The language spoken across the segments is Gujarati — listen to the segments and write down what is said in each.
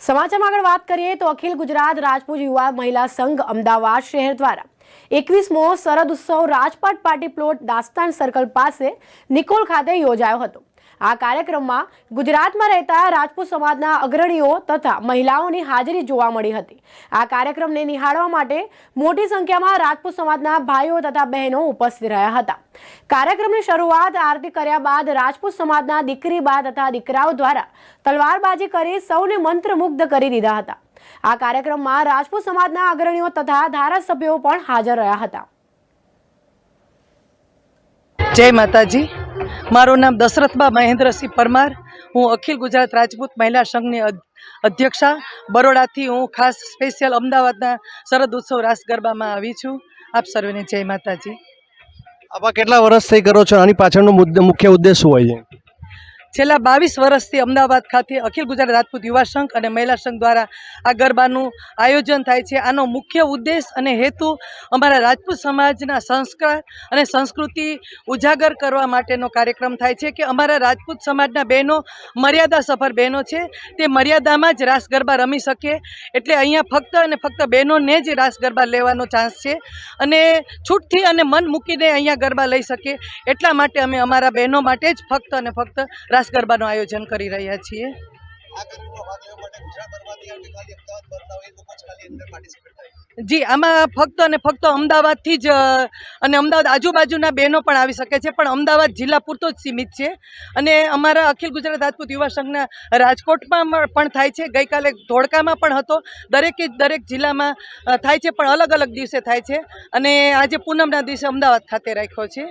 સમાચારમાં આગળ વાત કરીએ તો અખિલ ગુજરાત રાજપૂત યુવા મહિલા સંઘ અમદાવાદ શહેર દ્વારા એકવીસમો શરદ ઉત્સવ Rajpat party plot Dastan circle પાસે નિકોલ ખાતે યોજાયો હતો. આ કાર્યક્રમમાં ગુજરાતમાં રહેતા રાજપૂત સમાજના અગ્રણીઓ તથા મહિલાઓની હાજરી જોવા મળી હતી. આ કાર્યક્રમને નિહાળવા માટે મોટી સંખ્યામાં રાજપૂત સમાજના ભાઈઓ તથા બહેનો ઉપસ્થિત રહ્યા હતા. કાર્યક્રમની શરૂઆત આરતી કર્યા બાદ રાજપૂત સમાજના દીકરી બા તથા દીકરાઓ દ્વારા તલવારબાજી કરી સૌને મંત્રમુગ્ધ કરી દીધા હતા. આ કાર્યક્રમમાં રાજપૂત સમાજના અગ્રણીઓ તથા ધારાસભ્યો પણ હાજર રહ્યા હતા. જય માતાજી. મારું નામ દશરથબા મહેન્દ્રસિંહ પરમાર. હું અખિલ ગુજરાત રાજપૂત મહિલા સંઘની અધ્યક્ષા. બરોડાથી હું ખાસ સ્પેશિયલ અમદાવાદના શરદ ઉત્સવ રાસ ગરબામાં આવી છું. આપ સર્વેને જય માતાજી. આમાં કેટલા વર્ષથી કરો છો? આની પાછળનો મુદ્દો, મુખ્ય ઉદ્દેશ શું હોય છે? છેલ્લા બાવીસ વર્ષથી અમદાવાદ ખાતે અખિલ ગુજરાત રાજપૂત યુવા સંઘ અને મહિલા સંઘ દ્વારા આ ગરબાનું આયોજન થાય છે. આનો મુખ્ય ઉદ્દેશ અને હેતુ અમારા રાજપૂત સમાજના સંસ્કાર અને સંસ્કૃતિ ઉજાગર કરવા માટેનો કાર્યક્રમ થાય છે કે અમારા રાજપૂત સમાજના બહેનો મર્યાદા સફર બહેનો છે. તે મર્યાદામાં જ રાસ ગરબા રમી શકે એટલે અહીંયા ફક્ત અને ફક્ત બહેનોને જ રાસ ગરબા લેવાનો ચાન્સ છે અને છૂટથી અને મન મૂકીને અહીંયા ગરબા લઈ શકે એટલા માટે અમે અમારા બહેનો માટે જ ફક્ત અને ફક્ત ગરબાનું આયોજન કરી રહ્યા છીએ. જી આમાં ફક્ત અને ફક્ત અમદાવાદથી જ અને અમદાવાદ આજુબાજુના બહેનો પણ આવી શકે છે પણ અમદાવાદ જિલ્લા પૂરતો જ સીમિત છે. અને અમારા અખિલ ગુજરાત રાજપૂત યુવા સંઘના રાજકોટમાં પણ થાય છે. ગઈકાલે ધોળકામાં પણ હતો. દરેકે દરેક જિલ્લામાં થાય છે પણ અલગ અલગ દિવસે થાય છે. અને આજે પૂનમના દિવસે અમદાવાદ ખાતે રાખ્યો છે.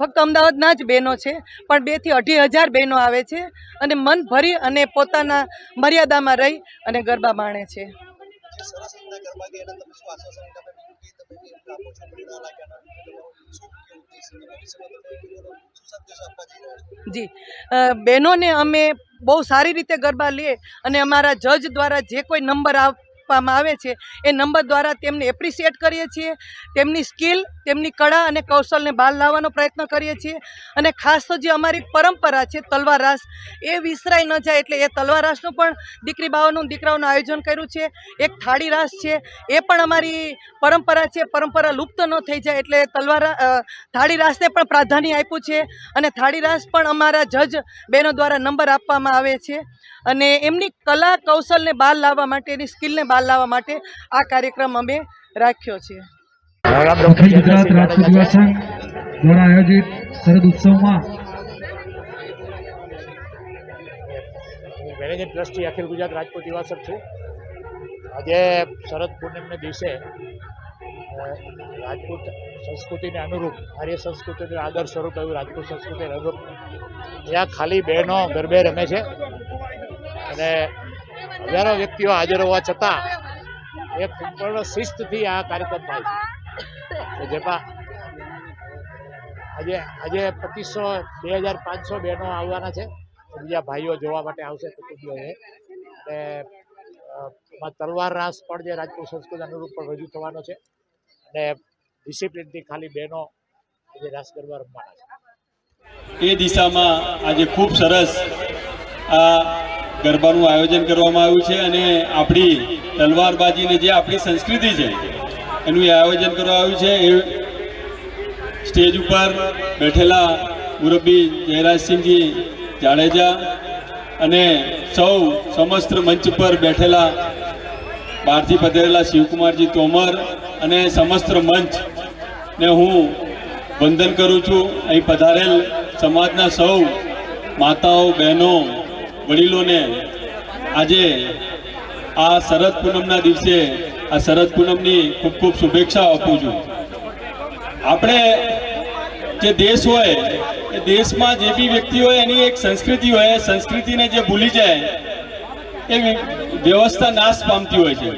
ફક્ત અમદાવાદના જ બહેનો છે, પણ બેથી અઢી હજાર બહેનો આવે છે અને મન ભરી અને પોતાના મર્યાદામાં રહી અને ગરબા માણે છે. જી. બહેનોને અમે બહુ સારી રીતે ગરબા લઈએ અને અમારા જજ દ્વારા જે કોઈ નંબર આપવામાં આવે છે, એ નંબર દ્વારા તેમને એપ્રિશિએટ કરીએ છીએ, તેમની સ્કિલ તેમની કળા અને કૌશલને બહાર લાવવાનો પ્રયત્ન કરીએ છીએ અને ખાસ તો જે અમારી પરંપરા છે તલવાર રાસ, એ વિસરાઈ ન જાય એટલે એ તલવાર રાસનું પણ દીકરી બાઓનું દીકરાઓનું આયોજન કર્યું છે, એક થાળી રાસ છે, એ પણ અમારી પરંપરા છે, પરંપરા લુપ્ત ન થઈ જાય એટલે તલવાર થાળી રાસને પણ પ્રાધાન્ય આપ્યું છે અને થાળી રાસ પણ અમારા જજ બહેનો દ્વારા નંબર આપવામાં આવે છે. અને એમની કલા કૌશલને બહાર લાવવા માટે એની સ્કિલને બહાર લાવવા માટે આ કાર્યક્રમ અમે રાખ્યો છે. ગુજરાત રાજપૂત યુવા સંઘ દ્વારા આયોજિત શરદ ઉત્સવમાં હું ટ્રસ્ટી અખિલ ગુજરાત રાજપૂત યુવા સંઘ છું. આજે શરદ પૂર્ણિમને દિવસે રાજપૂત સંસ્કૃતિને અનુરૂપ આર્ય સંસ્કૃતિનું આદર સ્વરૂપ એવું રાજપૂત સંસ્કૃતિને અનુરૂપ. ત્યાં ખાલી બહેનો ગરબે રમે છે. અને હજારો વ્યક્તિઓ હાજર હોવા છતાં એક સંપૂર્ણ શિસ્તથી આ કાર્યક્રમ થાય છે. જેમાં આજે આજે પચીસો બે હજાર પાંચસો બહેનો આવવાના છે. બીજા ભાઈઓ જોવા માટે આવશે કુટુંબીઓ અને તલવાર રાસ પણ જે રાજપૂત સંસ્કૃતિ અનુરૂપ પણ રજૂ થવાનો છે. અને ડિસિપ્લિનથી ખાલી બહેનો આજે રાસ ગરબા રમવાના છે. એ દિશામાં આજે ખૂબ સરસ આ ગરબાનું આયોજન કરવામાં આવ્યું છે અને આપણી તલવારબાજીને જે આપણી સંસ્કૃતિ છે, એનું આયોજન કરવામાં આવ્યું છે. એ સ્ટેજ ઉપર બેઠેલા મુરબ્બી જયરાજસિંહજી જાડેજા અને સૌ સમસ્ત મંચ પર બેઠેલા બહારથી પધારેલા શિવકુમારજી તોમર અને સમસ્ત મંચ ને હું વંદન કરું છું. અહીં પધારેલ સમાજના સૌ માતાઓ, બહેનો વડીલોને આજે આ શરદ પૂનમના દિવસે, આ શરદ પૂનમની ખૂબ ખૂબ શુભેચ્છાઓ આપું છું. આપણે જે દેશ હોય, એ દેશમાં જે બી વ્યક્તિ હોય, એની એક સંસ્કૃતિ હોય સંસ્કૃતિને જે ભૂલી જાય, એ વ્યવસ્થા નાશ પામતી હોય છે.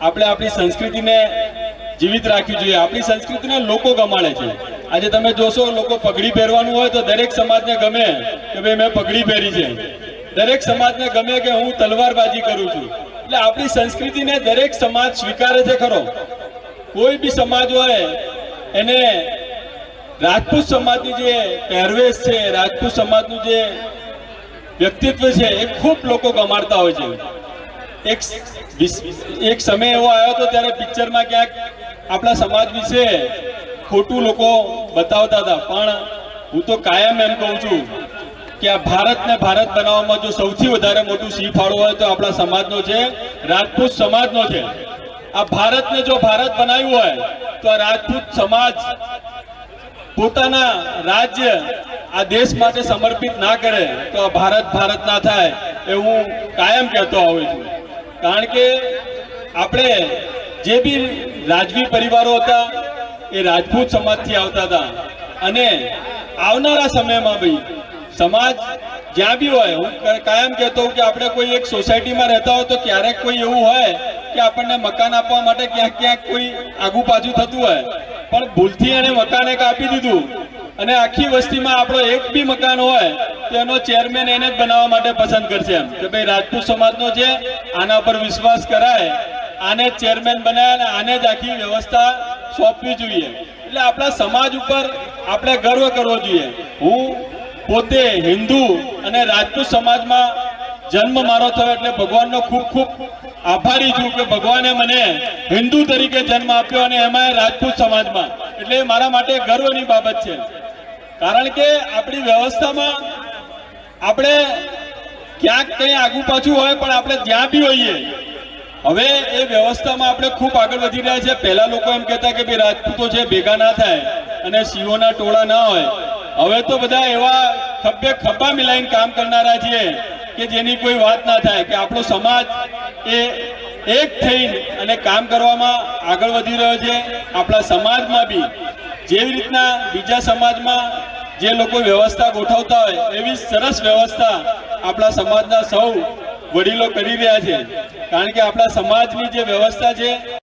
આપણે આપણી સંસ્કૃતિને જીવિત રાખવી જોઈએ. આપણી સંસ્કૃતિને લોકો ગમાડે છે. આજે તમે જોશો, લોકો પગડી પહેરવાનું હોય તો દરેક સમાજને ગમે કે ભાઈ મેં પગડી પહેરી છે. દરેક સમાજને ગમે કે હું તલવારબાજી કરું છું. એટલે આપણી સંસ્કૃતિને દરેક સમાજ સ્વીકારે છે ખરો. કોઈ બી સમાજ હોય, એને રાજપૂત સમાજની જે પહેરવેશ છે, રાજપૂત સમાજનું જે વ્યક્તિત્વ છે, એ ખૂબ લોકો ગમાડતા હોય છે. એક એક સમય એવો આવ્યો હતો ત્યારે પિક્ચરમાં ક્યાંક આપણા સમાજ વિશે ખોટું લોકો બતાવતા હતા. પણ હું તો કાયમ એમ કહું છું કે આ ભારતને ભારત બનાવવામાં જો સૌથી વધારે મોટું સિંહ ફાળો હોય તો આપણા સમાજનો છે, રાજપૂત સમાજનો છે. આ ભારતને જો ભારત બનાવ્યું હોય તો આ રાજપૂત સમાજ પોતાના રાજ્ય આ દેશ માટે સમર્પિત ના કરે તો આ ભારત ભારત ના થાય એ હું કાયમ કહેતો આવું છું. કારણ કે આપણે જે બી રાજવી પરિવારો હતા એ રાજપૂત સમાજથી આવતા હતા. અને આવનારા સમયમાં ભાઈ સમાજ જ્યાં બી હોય, હું કાયમ કહેતો હોઉં કે આપણે કોઈ એક સોસાયટીમાં રહેતા હોય તો ક્યારેક કોઈ એવું હોય કે આપણને મકાન આપવા માટે ક્યાંક ક્યાંક કોઈ આગુ પાછું થતું હોય. પણ ભૂલથી એને મકાન એક આપી દીધું અને આખી વસ્તીમાં આપણો એક બી મકાન હોય તો એનો ચેરમેન એને જ બનાવવા માટે પસંદ કરશે એમ. કે ભાઈ, રાજપૂત સમાજનો છે આના પર વિશ્વાસ કરાય, આને જ ચેરમેન બનાવે અને આને જ આખી વ્યવસ્થા સોંપવી જોઈએ. એટલે આપણા સમાજ ઉપર આપણે ગર્વ કરવો જોઈએ. હું પોતે હિન્દુ અને રાજપૂત સમાજમાં જન્મ મારો થયો એટલે ભગવાનનો ખૂબ ખૂબ આભારી છું કે ભગવાને મને હિન્દુ તરીકે જન્મ આપ્યો અને એમાં રાજપૂત સમાજમાં. એટલે મારા માટે ગર્વની બાબત છે. કારણ કે આપણી વ્યવસ્થામાં આપણે ક્યાંક કંઈ આગુ પાછું હોય પણ આપણે જ્યાં બી હોઈએ, હવે એ વ્યવસ્થામાં આપણે ખૂબ આગળ વધી રહ્યા છે પહેલા લોકો એમ કહેતા કે ભાઈ રાજપૂતો છે, ભેગા ના થાય અને સિંહોના ટોળા ના હોય. હવે તો બધા એવા ખભે ખભા મિલાઈને કામ કરનારા છીએ કે જેની કોઈ વાત ના થાય, કે આપણો સમાજ એ એક થઈને અને કામ કરવામાં આગળ વધી રહ્યો છે. આપણા સમાજમાં બી જેવી રીતના બીજા સમાજમાં જે લોકો વ્યવસ્થા ગોઠવતા હોય, એવી સરસ વ્યવસ્થા આપણા સમાજના સૌ વડીલો કરી રહ્યા છે. કારણ કે આપણા સમાજની જે વ્યવસ્થા છે